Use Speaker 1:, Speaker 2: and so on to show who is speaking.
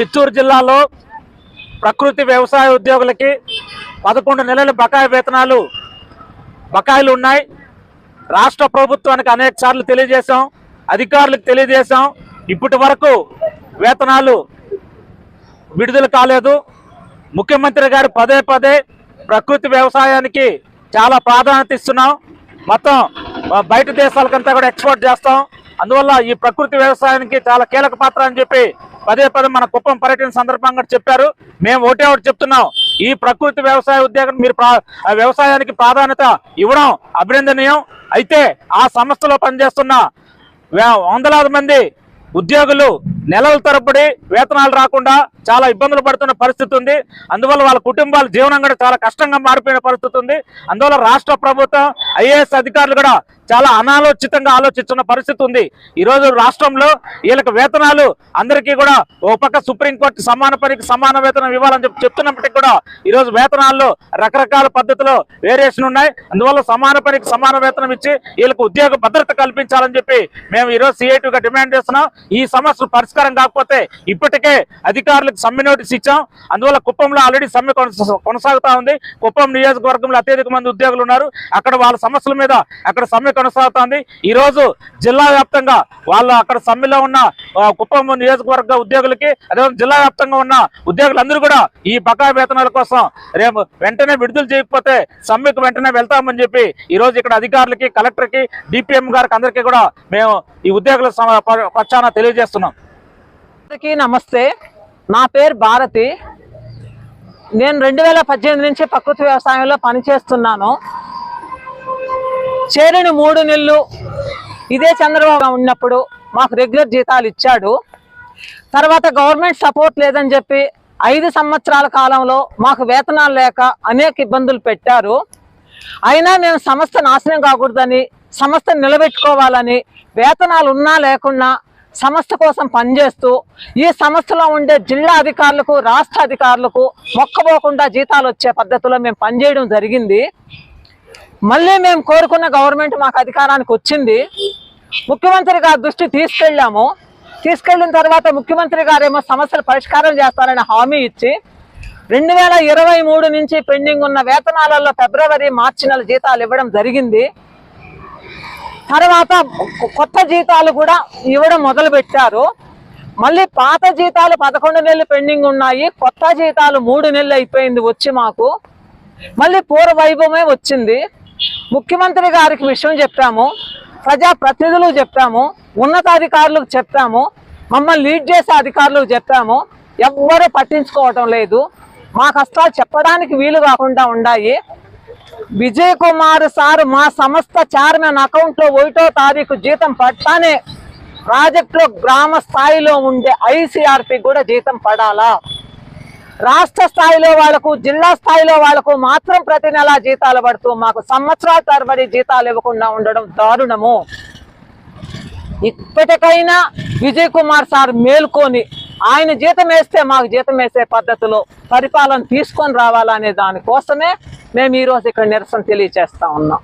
Speaker 1: చిత్తూరు జిల్లాలో ప్రకృతి వ్యవసాయ ఉద్యోగులకి పదకొండు నెలల బకాయి వేతనాలు బకాయిలు ఉన్నాయి. రాష్ట్ర ప్రభుత్వానికి అనేక సార్లు తెలియజేశాం అధికారులకు తెలియజేశాం. ఇప్పటి వరకు వేతనాలు విడుదల కాలేదు. ముఖ్యమంత్రి గారు పదే పదే ప్రకృతి వ్యవసాయానికి చాలా ప్రాధాన్యత ఇస్తున్నాం. మొత్తం బయట దేశాలకంతా కూడా ఎక్స్పోర్ట్ చేస్తాం. అందువల్ల ఈ ప్రకృతి వ్యవసాయానికి చాలా కీలక పాత్ర అని చెప్పి పదే పదే మన కుప్పం పర్యటన సందర్భంగా చెప్పారు. మేము ఒకటే ఒకటి చెప్తున్నాం. ఈ ప్రకృతి వ్యవసాయ ఉద్యోగం మీరు ప్రా- ఆ వ్యవసాయానికి ప్రాధాన్యత ఇవ్వడం అభినందనీయం. అయితే ఆ సంస్థలో పనిచేస్తున్న వందలాది మంది ఉద్యోగులు నెలల తరబడి వేతనాలు రాకుండా చాలా ఇబ్బందులు పడుతున్న పరిస్థితి ఉంది. అందువల్ల వాళ్ళ కుటుంబాల జీవనం కూడా చాలా కష్టంగా మారిపోయిన పరిస్థితి ఉంది. అందువల్ల రాష్ట్ర ప్రభుత్వం ఐఏఎస్ అధికారులు కూడా చాలా అనాలోచితంగా ఆలోచిస్తున్న పరిస్థితి ఉంది. ఈ రోజు రాష్ట్రంలో వీళ్ళకి వేతనాలు అందరికీ కూడా ఓ పక్క సుప్రీంకోర్టు సమాన పనికి సమాన వేతనం ఇవ్వాలని చెప్పి చెప్తున్నప్పటికీ కూడా ఈ రోజు వేతనాల్లో రకరకాల పద్ధతిలో వేరియేషన్ ఉన్నాయి. అందువల్ల సమాన పనికి సమాన వేతనం ఇచ్చి వీళ్ళకి ఉద్యోగ భద్రత కల్పించాలని చెప్పి మేము ఈరోజు రోజు సిఐటిగా డిమాండ్ చేస్తున్నాం. ఈ సమస్యలు పరిష్కారం కాకపోతే ఇప్పటికే అధికారులకు సమ్మె నోటీస్ ఇచ్చాం. అందువల్ల కుప్పంలో ఆల్రెడీ సమ్మె కొనసాగుతా ఉంది. కుప్పం నియోజకవర్గంలో అత్యధిక మంది ఉద్యోగులు ఉన్నారు. అక్కడ వాళ్ళ సమస్యల మీద అక్కడ సమ్మె కొనసాగుతోంది ఈ రోజు జిల్లా వ్యాప్తంగా వాళ్ళు అక్కడ సమ్మెలో ఉన్న కుప్పం నియోజకవర్గ ఉద్యోగులకి అదే జిల్లా వ్యాప్తంగా ఉన్న ఉద్యోగులందరూ కూడా ఈ బకాయి వేతనాల కోసం రేపు వెంటనే విడుదల చేయకపోతే సమ్మెకు వెంటనే వెళ్తామని చెప్పి ఈ రోజు ఇక్కడ అధికారులకి కలెక్టర్కి డిపిఎం గారికి అందరికీ కూడా మేము ఈ ఉద్యోగుల పక్షాన తెలియజేస్తున్నాం.
Speaker 2: అందరికీ నమస్తే. నా పేరు భారతి. నేను రెండు వేల పద్దెనిమిది నుంచి ప్రకృతి వ్యవసాయంలో పనిచేస్తున్నాను. చేరిన మూడు నెలలు ఇదే చంద్రబాబు ఉన్నప్పుడు మాకు రెగ్యులర్ జీతాలు ఇచ్చాడు. తర్వాత గవర్నమెంట్ సపోర్ట్ లేదని చెప్పి ఐదు సంవత్సరాల కాలంలో మాకు వేతనాలు లేక అనేక ఇబ్బందులు పెట్టారు. అయినా మేము సంస్థ నాశనం కాకూడదని సంస్థ నిలబెట్టుకోవాలని వేతనాలు ఉన్నా లేకున్నా సంస్థ కోసం పనిచేస్తూ ఈ సంస్థలో ఉండే జిల్లా అధికారులకు రాష్ట్ర అధికారులకు మొక్కబోకుండా జీతాలు వచ్చే పద్ధతిలో మేము పనిచేయడం జరిగింది. మళ్ళీ మేము కోరుకున్న గవర్నమెంట్ మాకు అధికారానికి వచ్చింది. ముఖ్యమంత్రి గారి దృష్టి తీసుకెళ్ళాము. తీసుకెళ్ళిన తర్వాత ముఖ్యమంత్రి గారేమో సమస్యలు పరిష్కారం చేస్తారని హామీ ఇచ్చి రెండు వేల ఇరవై మూడు నుంచి పెండింగ్ ఉన్న వేతనాలలో ఫిబ్రవరి మార్చి నెల జీతాలు ఇవ్వడం జరిగింది. తర్వాత కొత్త జీతాలు కూడా ఇవ్వడం మొదలు పెట్టారు మళ్ళీ పాత జీతాలు పదకొండు నెలలు పెండింగ్ ఉన్నాయి. కొత్త జీతాలు మూడు నెలలు అయిపోయింది వచ్చి మాకు. మళ్ళీ పూర్వ వైభవమే వచ్చింది. ముఖ్యమంత్రి గారికి విషయం చెప్పాము. ప్రజా ప్రతినిధులు చెప్పాము. ఉన్నతాధికారులకు చెప్పాము. మమ్మల్ని లీడ్ చేసే అధికారులకు చెప్పాము. ఎవ్వరూ పట్టించుకోవటం లేదు. మా కష్టాలు చెప్పడానికి వీలు కాకుండా ఉన్నాయి విజయ్ కుమార్ సార్ మా సంస్థ చైర్మన్ అకౌంట్లో ఒకటో తారీఖు జీతం పట్టానే ప్రాజెక్టులో గ్రామ స్థాయిలో ఉండే ఐసిఆర్పి కూడా జీతం పడాలా? రాష్ట్ర స్థాయిలో వాళ్ళకు జిల్లా స్థాయిలో వాళ్ళకు మాత్రం ప్రతి నెల జీతాలు పడుతూ మాకు సంవత్సరాల తరబడి జీతాలు ఇవ్వకుండా ఉండడం దారుణము. ఇప్పటికైనా విజయ్ కుమార్ సార్ మేల్కొని ఆయన జీతం వేస్తే మాకు జీతం వేసే పద్ధతిలో పరిపాలన తీసుకొని రావాలనే దానికోసమే మేము ఈరోజు ఇక్కడ నిరసన తెలియజేస్తా ఉన్నాం.